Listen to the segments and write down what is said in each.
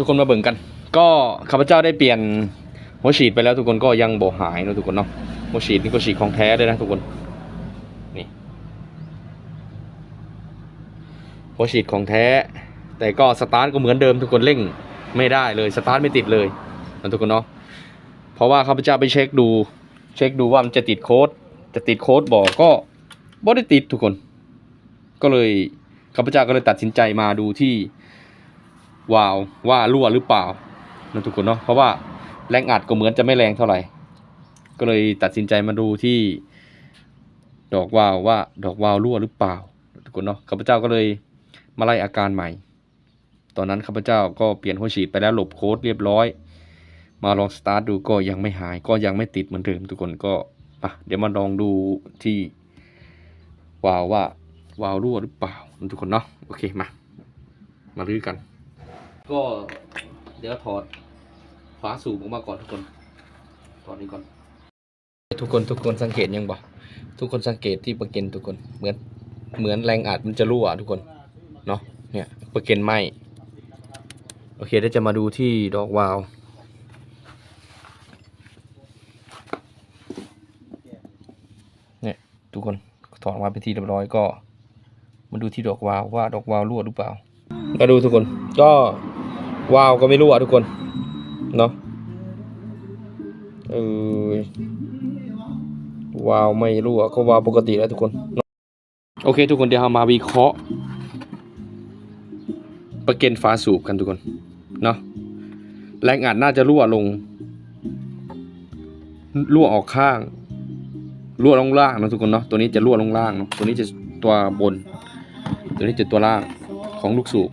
ทุกคนมาเบิ่งกัน ก็ข้าพเจ้าได้เปลี่ยนหัวฉีดไปแล้วทุกคนก็ยังบ่หายนะทุกคนเนาะหัวฉีดนี่ก็ฉีดของแท้เลยนะทุกคนนี่หัวฉีดของแท้ แต่ก็สตาร์ทก็เหมือนเดิมทุกคนเร่งไม่ได้เลยสตาร์ทไม่ติดเลยนะทุกคนเนาะเพราะว่าข้าพเจ้าไปเช็คดู เช็คดูว่ามันจะติดโค้ดจะติดโค้ดบอกก็บ่ได้ติดทุกคน ก็เลยข้าพเจ้าก็เลยตัดสินใจมาดูที่ วาล์วว่ารั่วหรือเปล่านะทุกคนเนาะเพราะว่าแรงอัดก็เหมือนจะไม่แรงเท่าไหร่ ก็เลยตัดสินใจมาดูที่ ดอกวาล์วว่า ดอกวาล์วรั่วหรือเปล่าทุกคนเนาะข้าพเจ้าก็เลยมาไล่อาการใหม่ ตอนนั้นข้าพเจ้าก็เปลี่ยนหัวฉีดไปแล้วหลบโค้ดเรียบร้อย มาลองสตาร์ทดูก็ยังไม่หาย ก็ยังไม่ติดเหมือนเดิมทุกคนก็ปะเดี๋ยวมาลองดูที่วาล์วว่าวาล์วรั่วหรือเปล่าทุกคนเนาะโอเคมา มาลื้อกัน ก็เดี๋ยวถอดฝาสูบออกมาก่อนทุกคนถอดนี้ก่อน ทุกคนทุกคนสังเกตยังบ่ทุกคนสังเกตที่ประเก็นทุกคนเหมือนเหมือนแรงอัดมันจะรั่วทุกคนเนาะเนี่ยประเก็นไหมโอเคเดี๋ยวจะมาดูที่ดอกวาวเนี่ยทุกคนถอดมาเป็นที่เรียบร้อยก็มาดูที่ดอกวาวว่าดอกวาวรั่วหรือเปล่ามาดูทุกคนก็ วาวก็ไม่รั่วทุกคนเนาะเออวาวไม่รั่วก็วาวปกติแล้วทุกคน โอเคทุกคนเดี๋ยวเรามาวิเคราะห์ประเก็นฝาสูบกันทุกคนเนาะแรงอัดน่าจะรั่วลง รั่วออกข้าง รั่วลงล่างนะทุกคนเนาะตัวนี้จะรั่วลงล่างเนาะตัวนี้จะตัวบน ตัวนี้จะตัวล่างของลูกสูบ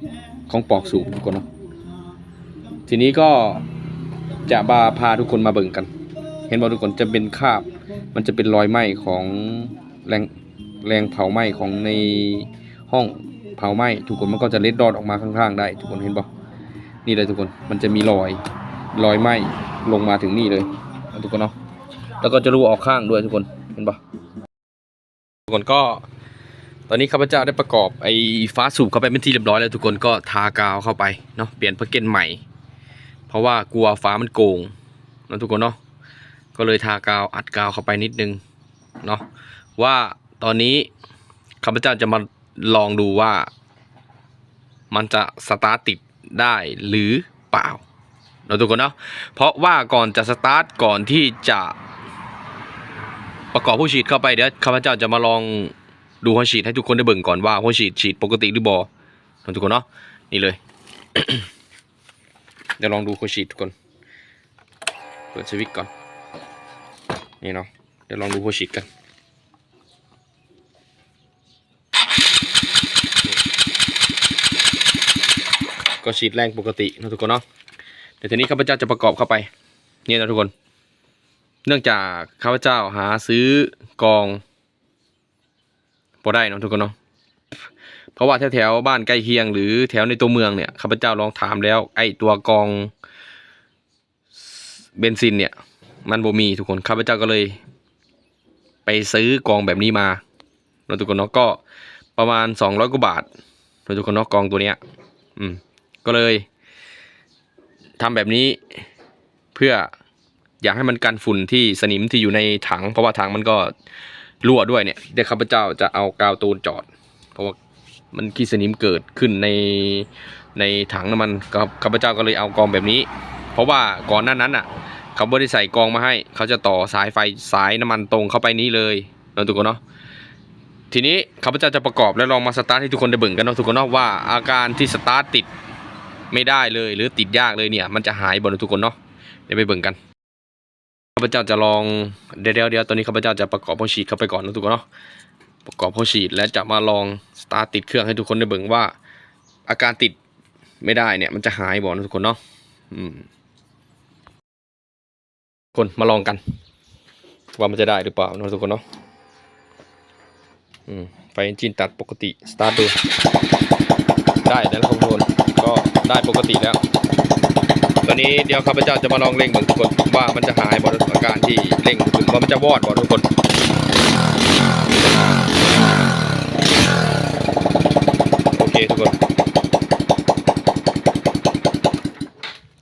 ของปลอกสูบทุกคนเนาะ ทีนี้ก็จะบาพาทุกคนมาเบิ่งกัน เห็นบ่ทุกคนจะเป็นคาบ มันจะเป็นรอยไหม้ของแรงแรงเผาไหม้ของในห้องเผาไหม้ทุกคนมันก็จะเล็ดรอดออกมาข้างๆ ได้ ทุกคนเห็นบ่นี่เลยทุกคนมันจะมีรอยรอยไหม้ลงมาถึงนี่เลยทุกคนเนาะแล้วก็จะรั่วออกข้างด้วยทุกคนเห็นบ่ทุกคนก็ ตอนนี้ข้าพเจ้าได้ประกอบไอ้ฟ้าสูบเข้าไปเป็นที่เรียบร้อยแล้วทุกคนก็ทากาวเข้าไปเนาะเปลี่ยนประเก็นใหม่ ราะว่ากลัวฟ้ามันโกงนะทุกคนเนาะก็เลยทากาวอัดกาวเข้าไปนิดนึงเนาะว่าตอนนี้ข้าพเจ้าจะมาลองดูว่า มันจะสตาร์ทติดได้หรือเปล่านะทุกคนเนาะเพราะว่าก่อนจะสตาร์ทก่อนที่จะประกอบผู้ฉีดเข้าไปเดี๋ยวข้าพเจ้าจะมาลองดูหัวฉีดให้ทุกคนได้เบิ่งก่อนว่าหัวฉีดฉีดปกติหรือบอลองทุกคนเนาะนี่เลย เดี๋ยวลองดูหัวฉีดทุกคน เปิดสวิตช์ก่อน นี่เนาะ เดี๋ยวลองดูหัวฉีดกันก็ฉีดแรงปกตินะทุกคนเนาะเดี๋ยวทีนี้ข้าพเจ้าจะประกอบเข้าไปนี่นะทุกคน เนื่องจากข้าพเจ้าหาซื้อกองพอได้นะทุกคนเนาะ เพราะว่าแถวๆบ้านใกล้เคียงหรือแถวในตัวเมืองเนี่ยข้าพเจ้าลองถามแล้ว ไอ้ตัวกองเบนซินเนี่ย มันบ่มีทุกคนข้าพเจ้าก็เลย ไปซื้อกองแบบนี้มาเนาทุกคนเนาะก็ประมาณสองร้อยกว่าบาทเนาทุกคนเนาะกองตัวเนี้ย อืม ก็เลยทำแบบนี้เพื่ออยากให้มันกันฝุ่นที่สนิมที่อยู่ในถัง เพราะว่าถังมันก็รั่วด้วยเนี่ยเดี๋ยวข้าพเจ้าจะเอากาวตูนจอด เพราะว่า มันขี้สนิมเกิดขึ้นในในถังน้ำมันก็ข้าพเจ้าก็เลยเอากองแบบนี้ เพราะว่าก่อนหน้านั้นอะเขาไม่ได้ใส่กองมาให้ เขาจะต่อสายไฟสายน้ำมันตรงเข้าไปนี้เลยนะทุกคนเนาะทีนี้ข้าพเจ้าจะประกอบแล้วลองมาสตาร์ทให้ทุกคนได้เบิ่งกันเนาะทุกคนเนาะว่าอาการที่สตาร์ทติดไม่ได้เลยหรือติดยากเลยเนี่ย มันจะหายบ่นะทุกคนเนาะเดี๋ยวไปเบิ่งกันข้าพเจ้าจะลองเดี๋ยวเดี๋ยวตอนนี้ข้าพเจ้าจะประกอบหัวฉีดเข้าไปก่อนนะทุกคนเนาะ ประกอบหัวฉีดและจะมาลองสตาร์ติดเครื่องให้ทุกคนได้เบิ่งว่า อาการติดไม่ได้เนี่ยมันจะหายบ่นะทุกคนเนาะคนมาลองกัน ว่ามันจะได้หรือเปล่านะทุกคนเนาะไฟเอนจินตัดปกติสตาร์ทดูได้แล้วครับทุกคนก็ได้ปกติแล้วตอนนี้เดี๋ยวข้าพเจ้าจะมาลองเร่งเบิ่งทุกคนว่ามันจะหายบ่อาการที่เร่งขึ้นว่ามันจะวอดบ่ทุกคน โอเคทุกคน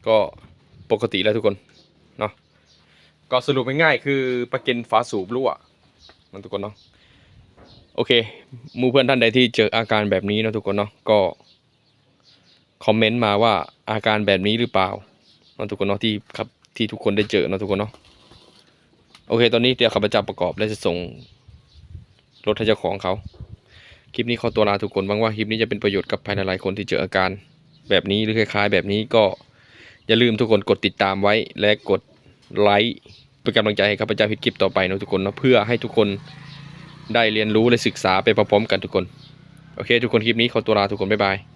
ก็ปกติแล้วทุกคนเนาะก็สรุปง่ายๆคือประกันฝาสูบรั่วนะทุกคนเนาะโอเคมูเพื่อนท่านใดที่เจออาการแบบนี้นะทุกคนเนาะก็คอมเมนต์มาว่าอาการแบบนี้หรือเปล่านะทุกคนเนาะที่ครับที่ทุกคนได้เจอเนาะทุกคนเนาะโอเค ตอนนี้เดี๋ยวข้าพเจ้าประกอบและจะส่ง รถให้เจ้าของเขา คลิปนี้ขอตัวลาทุกคนหวังว่าคลิปนี้จะเป็นประโยชน์กับภายในหลายคนที่เจออาการ แบบนี้หรือคล้ายๆ แบบนี้ก็อย่าลืมทุกคนกดติดตามไว้และกดไลค์เป็นกำลังใจให้ข้าพเจ้าพิดคลิปต่อไปนะทุกคนเนาะเพื่อให้ทุกคนได้เรียนรู้และศึกษาไปพร้อมๆกันทุกคน โอเค ทุกคนคลิปนี้ขอตัวลาทุกคนบ๊ายบาย